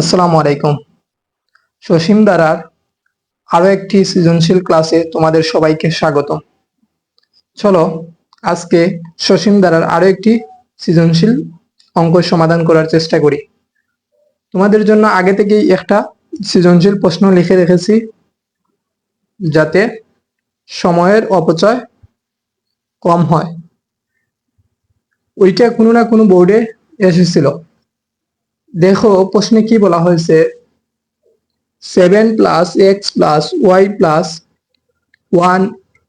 আসসালামু আলাইকুম। সসীম দ্বারার আরও একটি সৃজনশীল ক্লাসে তোমাদের সবাইকে স্বাগত চলো, আজকে সসীম দ্বারার আরও একটি সৃজনশীল অঙ্ক সমাধান করার চেষ্টা করি। তোমাদের জন্য আগে থেকেই একটা সৃজনশীল প্রশ্ন লিখে রেখেছি, যাতে সময়ের অপচয় কম হয়। ওইটা কোনো না কোনো বোর্ডে এসেছিল। দেখো, প্রশ্নে কি বলা হয়েছে? Seven plus X plus Y plus one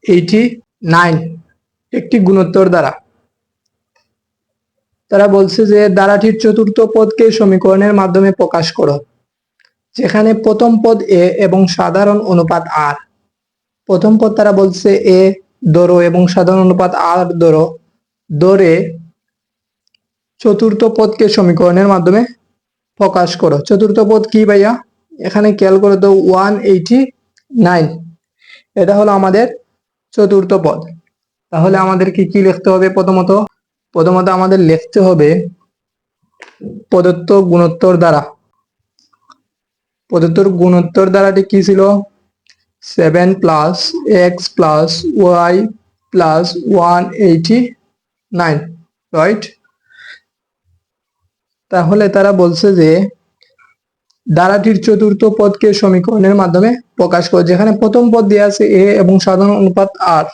eighty nine একটি গুণোত্তর দ্বারা। তারা বলছে যে, দ্বারাটির চতুর্থ পদকে সমীকরণের মাধ্যমে প্রকাশ করো, যেখানে প্রথম পদ এ এবং সাধারণ অনুপাত আর প্রথম পদ তারা বলছে এ ধরো, এবং সাধারণ অনুপাত আর ধরো, ধরে চতুর্থ পদকে সমীকরণের মাধ্যমে প্রকাশ করো। চতুর্থ পদ কি ভাইয়া? এখানে খেয়াল করে তো ওয়ান এইটি নাইন এটা হলো আমাদের চতুর্থ পদ। তাহলে আমাদের কি লিখতে হবে প্রথমত? প্রথমত আমাদের লিখতে হবে প্রদত্ত গুণোত্তর দ্বারা। প্রদত্ত গুণোত্তর দ্বারাটি কি ছিল? Seven plus X plus Y plus one eighty nine right তাহলে তারা বলছে যে দ্বারাটির চতুর্থ পদকে সমীকরণের মাধ্যমে প্রকাশ করে, যেখানে প্রথম পদ দেওয়া আছে এ এবং সাধারণ অনুপাত আর।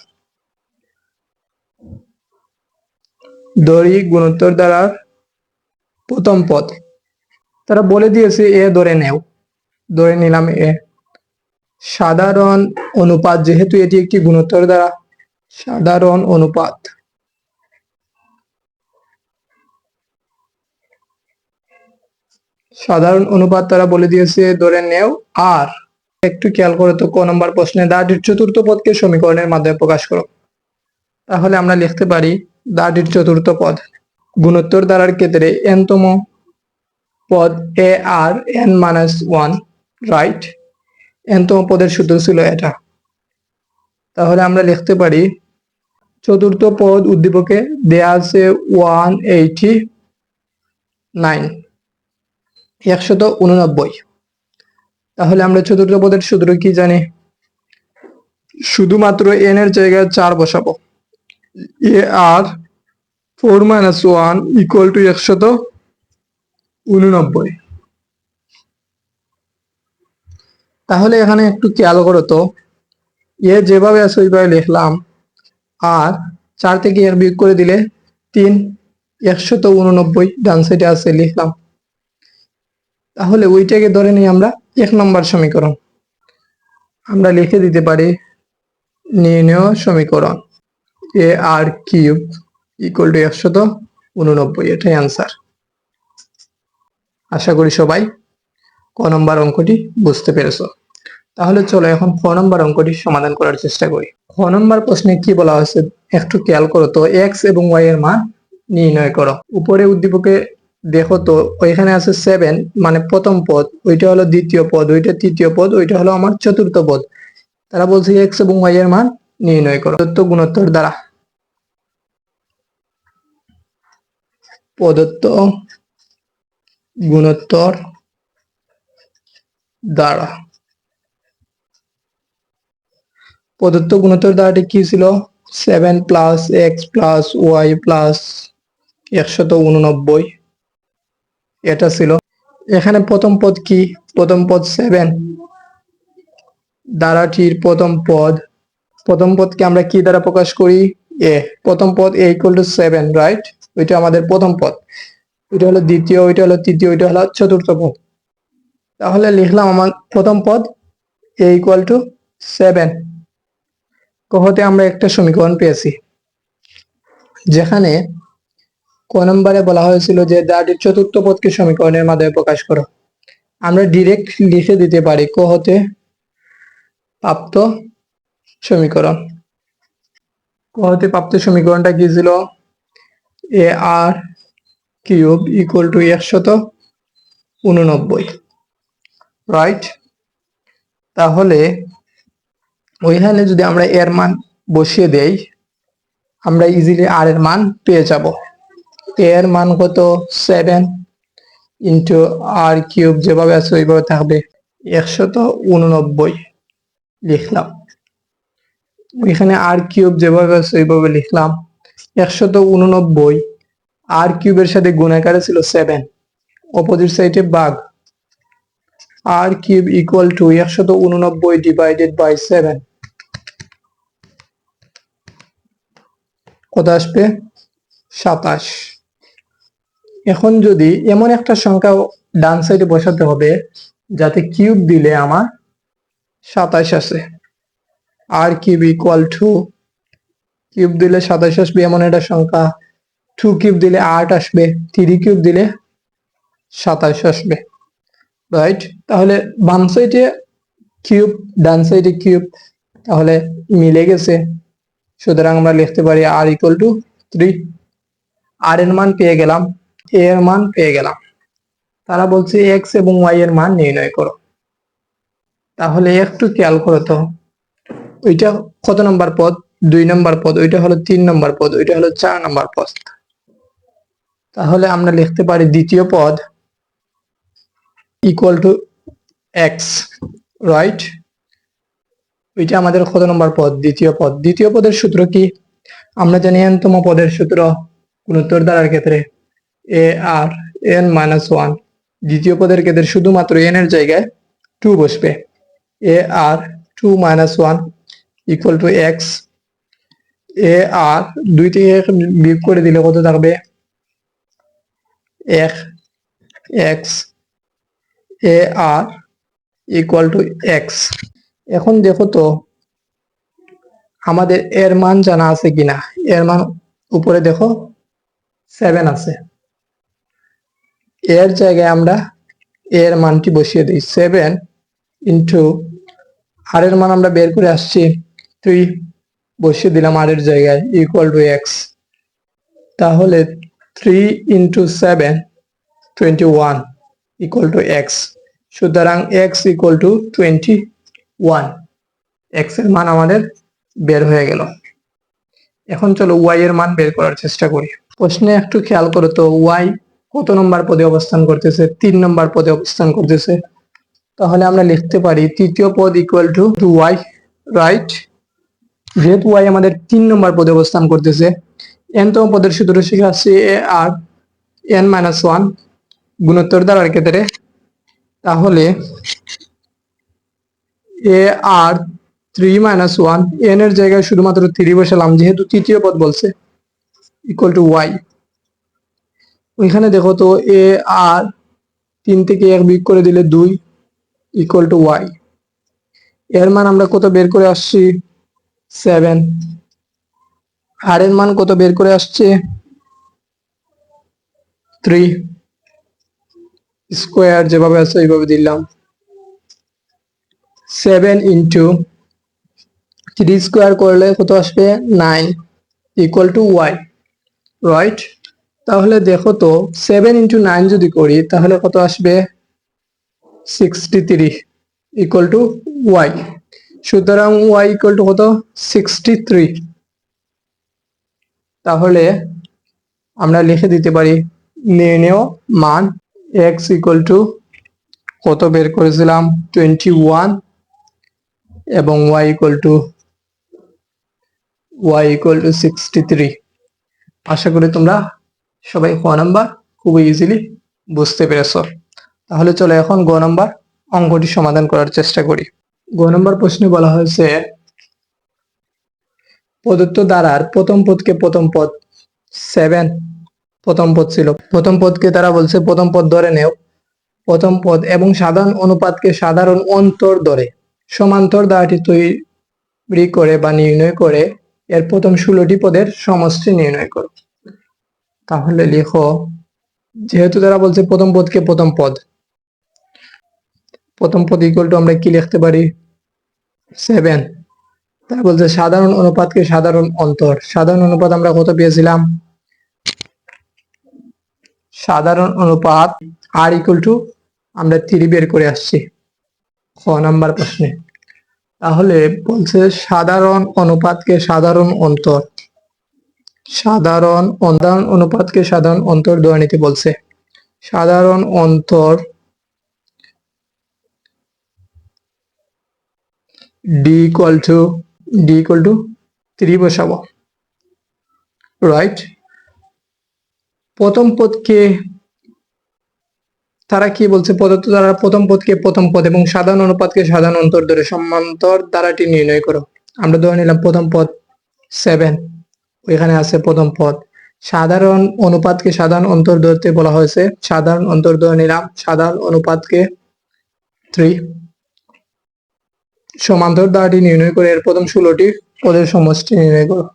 দড়ি গুণোত্তর দ্বারার প্রথম পদ। তারা বলে দিয়েছে এ ধরে নেও, ধরে নিলাম এ। সাধারণ অনুপাত, যেহেতু এটি একটি গুণোত্তর দ্বারা, সাধারণ অনুপাত। সাধারণ অনুপাত তারা বলে দিয়েছে, ধরে নেও আর একটু খেয়াল করো তো ক নম্বর প্রশ্নে দাটির চতুর্থ পদকে সমীকরণের মাধ্যমে প্রকাশ করো। তাহলে আমরা লিখতে পারি দাটির চতুর্থ পদ। গুণোত্তর দ্বারার ক্ষেত্রে এনতম পদ a r n minus one, right? এনতম পদের সূত্র ছিল এটা। তাহলে আমরা লিখতে পারি চতুর্থ পদ উদ্দীপকে দেয়া আছে ওয়ান এইটি নাইন একশত উননব্বই। তাহলে আমরা চতুর্থ পদের সূত্র কি জানি? শুধুমাত্র এন এর জায়গায় চার বসাবো। A r four minus one equal to একশত উননব্বই। তাহলে এখানে একটু খেয়াল করো তো। এ যেভাবে আছে, ওইভাবে লিখলাম। আর চার থেকে এর বিয়োগ করে দিলে তিন, একশত উননব্বই, ডান সাইডে আছে, লিখলাম। তাহলে ওইটাকে ধরে নিই আমরা এক নম্বর সমীকরণ। আমরা লিখে দিতে পারি নির্ণয় সমীকরণ। A r cube equal to একশত উননব্বই, এটাই অ্যান্সার আশা করি সবাই ক নম্বর অঙ্কটি বুঝতে পেরেছ। তাহলে চলো এখন খ নম্বর অঙ্কটি সমাধান করার চেষ্টা করি। খ নম্বর প্রশ্নে কি বলা হয়েছে? একটু খেয়াল করো তো এক্স এবং ওয়াই এর মান নির্ণয় করো। উপরে উদ্দীপকে দেখো তো, ওইখানে আছে সেভেন মানে প্রথম পদ, ওইটা হলো দ্বিতীয় পদ, ওইটা তৃতীয় পদ, ওইটা হলো আমার চতুর্থ পদ। তারা বলছে এক্স এবং ওয়াই এর মান নির্ণয় করো। প্রদত্ত গুণোত্তর দ্বারা। প্রদত্ত গুণোত্তর দ্বারা। প্রদত্ত গুণোত্তর দ্বারাটি কি ছিল? Seven plus x plus y plus একশত উননব্বই। এটা ছিল। এখানে প্রথম পদ কি? প্রথম পদ সেভেন দ্বারাটির প্রথম পদ। প্রথম পদকে আমরা কি দ্বারা প্রকাশ করি? এ প্রথম পদ a equal to seven right ওইটা আমাদের প্রথম পদ। ওইটা হলো দ্বিতীয়, ওইটা হলো তৃতীয়, ওইটা হলো চতুর্থ পদ। তাহলে লিখলাম আমার প্রথম পদ এ ইকুয়াল টু সেভেন কহতে আমরা একটা সমীকরণ পেয়েছি। যেখানে ক নম্বরে বলা হয়েছিল যে দাটির চতুর্থ পদকে সমীকরণের মাধ্যমে প্রকাশ করো। আমরা ডিরেক্ট লিখে দিতে পারি, ক হতে প্রাপ্ত সমীকরণ। ক হতে প্রাপ্ত সমীকরণটা কি ছিল? A r cube equal to একশত উননব্বই। রাইট তাহলে ওইখানে যদি আমরা এর মান বসিয়ে দেই, আমরা ইজিলি আর এর মান পেয়ে যাব। এর মান কত? সেভেন ইন্টু আর কিউব যেভাবে আছে, ওইভাবে থাকবে একশত উননব্বই। লিখলাম। এখানে আর কিউব যেভাবে আছে, ওইভাবে লিখলাম একশত উননব্বই। আর কিউবের সাথে গুণাকারে ছিল সেভেন অপোজিট সাইডে বাঘ। আর কিউব ইকুয়াল টু একশত উননব্বই ডিভাইডেড বাই সেভেন কত আসবে? সাতাশ। এখন যদি এমন একটা সংখ্যা ডান সাইডে বসাতে হবে, যাতে কিউব দিলে আমার সাতাশ আসে। R cube equal to cube দিলে সাতাশ আসবে, এমন একটা সংখ্যা। টু কিউব দিলে আট আসবে থ্রি কিউব দিলে সাতাশ আসবে। রাইট তাহলে বাম সাইডে কিউব ডান সাইডে কিউব তাহলে মিলে গেছে। সুতরাং আমরা লিখতে পারি r equal to three r এর মান পেয়ে গেলাম। এর মান পেয়ে গেলাম। তারা বলছে এক্স এবং ওয়াই এর মান নির্ণয় করো। তাহলে একটু খেয়াল করো তো। ওইটা কত নম্বর পদ? দুই নম্বর পদ। ওইটা হলো তিন নম্বর পদ। ওইটা হলো চার নম্বর পদ। তাহলে আমরা লিখতে পারি দ্বিতীয় পদ ইকুয়াল টু এক্স রাইট ওইটা আমাদের কত নম্বর পদ? দ্বিতীয় পদ। দ্বিতীয় পদের সূত্র কি? আমরা জানি এনতম পদের সূত্র গুণোত্তর দ্বারার ক্ষেত্রে। A r n minus one দ্বিতীয় পদের ক্ষেত্রে শুধুমাত্র এন এর জায়গায় টু বসবে। A r two minus one equal to x a r দুই থেকে এক বিয়োগ করে দিলে কত থাকবে? এক x a r equal to x এখন দেখো তো, আমাদের এর মান জানা আছে কিনা? এর মান উপরে দেখো সেভেন আছে। এর জায়গায় আমরা এর মানটি বসিয়ে দিই। সেভেন ইন্টু আর এর মান আমরা বের করে আসছি। থ্রি বসিয়ে দিলাম আর এর জায়গায় ইকুয়াল টু এক্স তাহলে three into seven twenty one equal to x সুতরাং x equal to twenty one এক্সের মান আমাদের বের হয়ে গেল। এখন চলো ওয়াই এর মান বের করার চেষ্টা করি। প্রশ্নে একটু খেয়াল করো তো ওয়াই কত নম্বর পদে অবস্থান করতেছে? তিন নম্বর পদে অবস্থান করতেছে। তাহলে আমরা লিখতে পারি তৃতীয় পদ equal to two y right যেহেতু ওয়াই আমাদের তিন নম্বর পদে অবস্থান করতেছে এনতম পদের সূত্র শিখাচ্ছি a r n minus one গুণোত্তর দ্বারার ক্ষেত্রে। তাহলে a r three minus one n এর জায়গায় শুধুমাত্র থ্রি বসালাম, যেহেতু তৃতীয় পদ বলছে ইকুয়াল টু ওয়াই ওইখানে দেখো তো এ আর তিন থেকে এক বিয়োগ করে দিলে দুই ইকুয়াল টু ওয়াই এর মান আমরা কত বের করে আসছি? সেভেন আর এর মান কত বের করে আসছে? থ্রি স্কোয়ার যেভাবে আছে ওইভাবে দিলাম। সেভেন ইন্টু থ্রি স্কোয়ার করলে কত আসবে? Nine equal to y right তাহলে দেখো তো সেভেন ইন্টু নাইন যদি করি, তাহলে কত আসবে? Sixty three equal to y সুতরাং ওয়াই ইকুয়াল টু কত? সিক্সটি থ্রি তাহলে আমরা লিখে দিতে পারি নির্ণেয় মান এক্স ইকুয়াল টু কত বের করেছিলাম? টোয়েন্টি ওয়ান এবং y equal to y equal to sixty three আশা করি তোমরা সবাই ক নাম্বার, খুবই ইজিলি বুঝতে পেরেছ। তাহলে চলো এখন গ নাম্বার অঙ্কটি সমাধান করার চেষ্টা করি। গ নাম্বার প্রশ্নে বলা হয়েছে, প্রদত্ত দ্বারার প্রথম পদকে প্রথম পদ সেভেন প্রথম পদ ছিল। প্রথম পদকে তারা বলছে প্রথম পদ ধরে নেও। প্রথম পদ এবং সাধারণ অনুপাতকে সাধারণ অন্তর ধরে। সমান্তর দ্বারাটি তৈরি করে বা নির্ণয় করে এর প্রথম ষোলোটি পদের সমষ্টি নির্ণয় করো। তাহলে লিখো, যেহেতু তারা বলছে প্রথম পদকে প্রথম পদ প্রথম পদ ইকুয়াল টু আমরা কি লিখতে পারি? সেভেন তারা বলছে সাধারণ অনুপাতকে সাধারণ অন্তর। সাধারণ অনুপাত আমরা কত পেয়েছিলাম? সাধারণ অনুপাত আর ইকুয়াল টু আমরা থ্রি বের করে আসছি। খ নাম্বার প্রশ্নে। তাহলে বলছে সাধারণ অনুপাতকে সাধারণ অন্তর। সাধারণ অন্ধারণ অনুপাতকে সাধারণ অন্তর ধরে নিতে বলছে। সাধারণ অন্তর d equal to d equal to three বসাবো রাইট প্রথম পদকে তারা কি বলছে? প্রদত্ত তারা প্রথম পদকে প্রথম পদ এবং সাধারণ অনুপাতকে সাধারণ অন্তর ধরে সমান্তর দ্বারাটি নির্ণয় করো। আমরা ধরে নিলাম প্রথম পদ সেভেন ওইখানে আছে প্রথম পদ। সাধারণ অনুপাতকে সাধারণ অন্তর ধরতে বলা হয়েছে। সাধারণ অন্তর ধরে নিলাম, সাধারণ অনুপাতকে থ্রি। সমান্তর দ্বারাটি নির্ণয় করে এর প্রথম ষোলোটি পদের সমষ্টি নির্ণয় করো।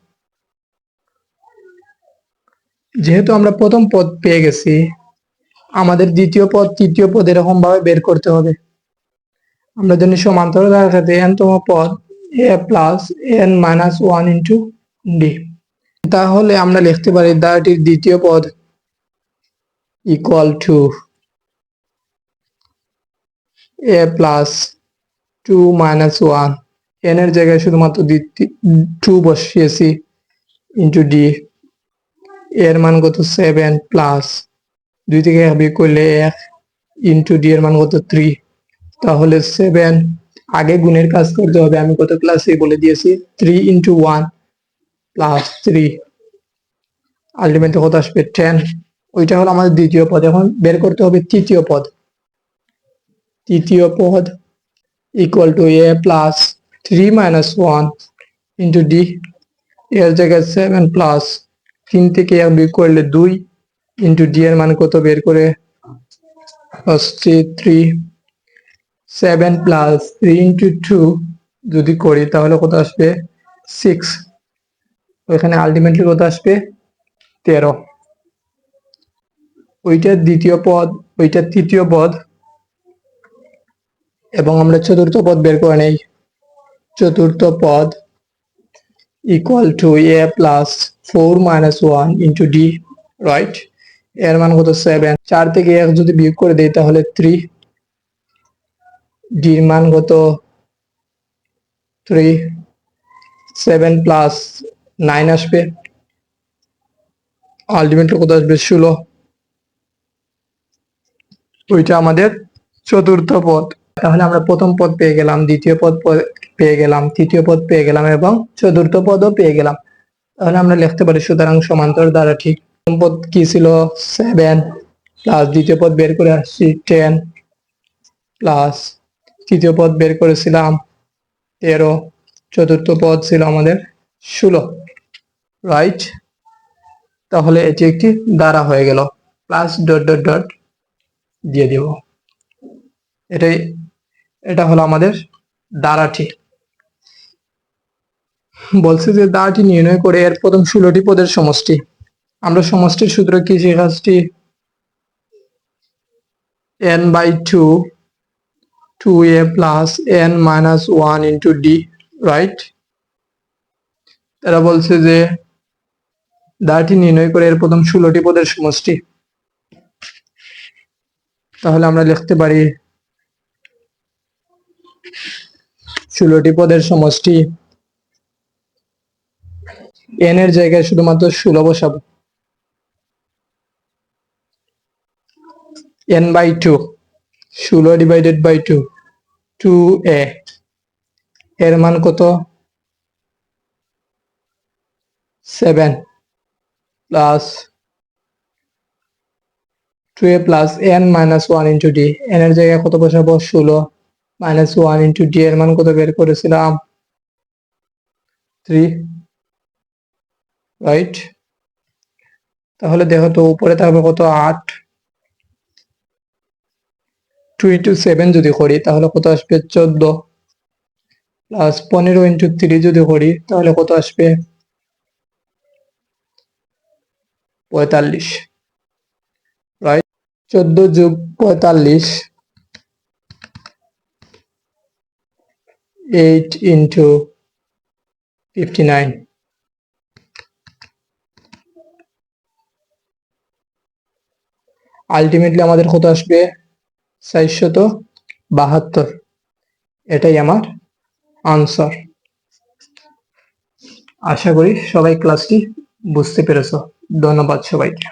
যেহেতু আমরা প্রথম পদ পেয়ে গেছি, আমাদের দ্বিতীয় পদ, তৃতীয় পদ এরকম ভাবে বের করতে হবে। আমরা জানি সমান্তর দ্বারা সাথে এন তম পদ a plus n minus one into d তাহলে আমরা লিখতে পারি দ্বারাটির দ্বিতীয় পদ equal to a plus two minus one n এর জায়গায় শুধুমাত্র টু বসিয়েছি ইন্টু ডি এর মান কত? সেভেন প্লাস দুই থেকে এক বিয়োগ করলে এক ইন্টু ডি এর মান কত? থ্রি তাহলে সেভেন আগে গুণের কাজ করতে হবে। আমি কত ক্লাসে বলে দিয়েছি? Three into one plus three ultimately কত আসবে টেন ওইটা হলো আমাদের দ্বিতীয় পদ। এখন বের করতে হবে তৃতীয় পদ। তৃতীয় পদ equal to a plus three minus one into d এর জায়গায় সেভেন প্লাস তিন থেকে এক বিয়োগ করলে দুই ইন্টু ডি এর মান কত বের করে? Three seven plus three into two যদি করি তাহলে কত আসবে? সিক্স ওইখানে আলটিমেটলি কত আসবে? তেরো। ওইটার দ্বিতীয় পদ, ওইটার তৃতীয় পদ, এবং আমরা চতুর্থ পদ বের করে নেই। চতুর্থ পদ equal to a plus four minus one into d right এর মান কত? সেভেন চার থেকে এক যদি বিয়োগ করে দেই তাহলে থ্রি ডির মান কত? থ্রি সেভেন প্লাস নাইন আসবে। আলটিমেটলি কত আসবে? ষোলো। ওইটা আমাদের চতুর্থ পদ। তাহলে আমরা প্রথম পদ পেয়ে গেলাম, দ্বিতীয় পদ পেয়ে গেলাম, তৃতীয় পদ পেয়ে গেলাম এবং চতুর্থ পদও পেয়ে গেলাম। তাহলে আমরা লিখতে পারি সুতরাং সমান্তর দ্বারা ঠিক। প্রথম পদ কি ছিল? সেভেন প্লাস দ্বিতীয় পদ বের করে আসছি টেন প্লাস তৃতীয় পদ বের করেছিলাম তেরো। চতুর্থ পদ ছিল আমাদের ষোলো। রাইট তাহলে এটি একটি দ্বারা হয়ে গেল। প্লাস ডট ডট ডট দিয়ে দিব। এটাই, এটা হলো আমাদের দ্বারাটি। বলছে যে দ্বারাটি নির্ণয় করে এর প্রথম ষোলোটি পদের সমষ্টি। আমরা সমষ্টির সূত্র কি শিখাচ্ছি? N by two two a plus n minus one into d right তারা বলছে যে দ্বারাটি নির্ণয় করে এর প্রথম ষোলোটি পদের সমষ্টি। তাহলে আমরা লিখতে পারি, ষোলোটি পদের সমষ্টি এন এর জায়গায় শুধুমাত্র ষোলো বসাবো। এন বাই টু ষোলো divided by two two a এর মান কত? Seven plus two a plus n minus one into d n এর জায়গায় কত বসাবো ষোলো। মাইনাস ওয়ান ইন্টু ডি এর মান কত বের করেছিলাম? থ্রি রাইট তাহলে দেখো তো উপরে থাকবে কত? আট। টু ইন্টু সেভেন যদি করি, তাহলে কত আসবে? চোদ্দ। প্লাস পনেরো ইন্টু থ্রি যদি করি, তাহলে কত আসবে? পঁয়তাল্লিশ রাইট চোদ্দ যোগ পঁয়তাল্লিশ eight into fifty nine ultimately আমাদের কত আসবে? চারশত বাহাত্তর। এটাই আমার আনসার আশা করি সবাই ক্লাসটি বুঝতে পেরেছ। ধন্যবাদ সবাইকে।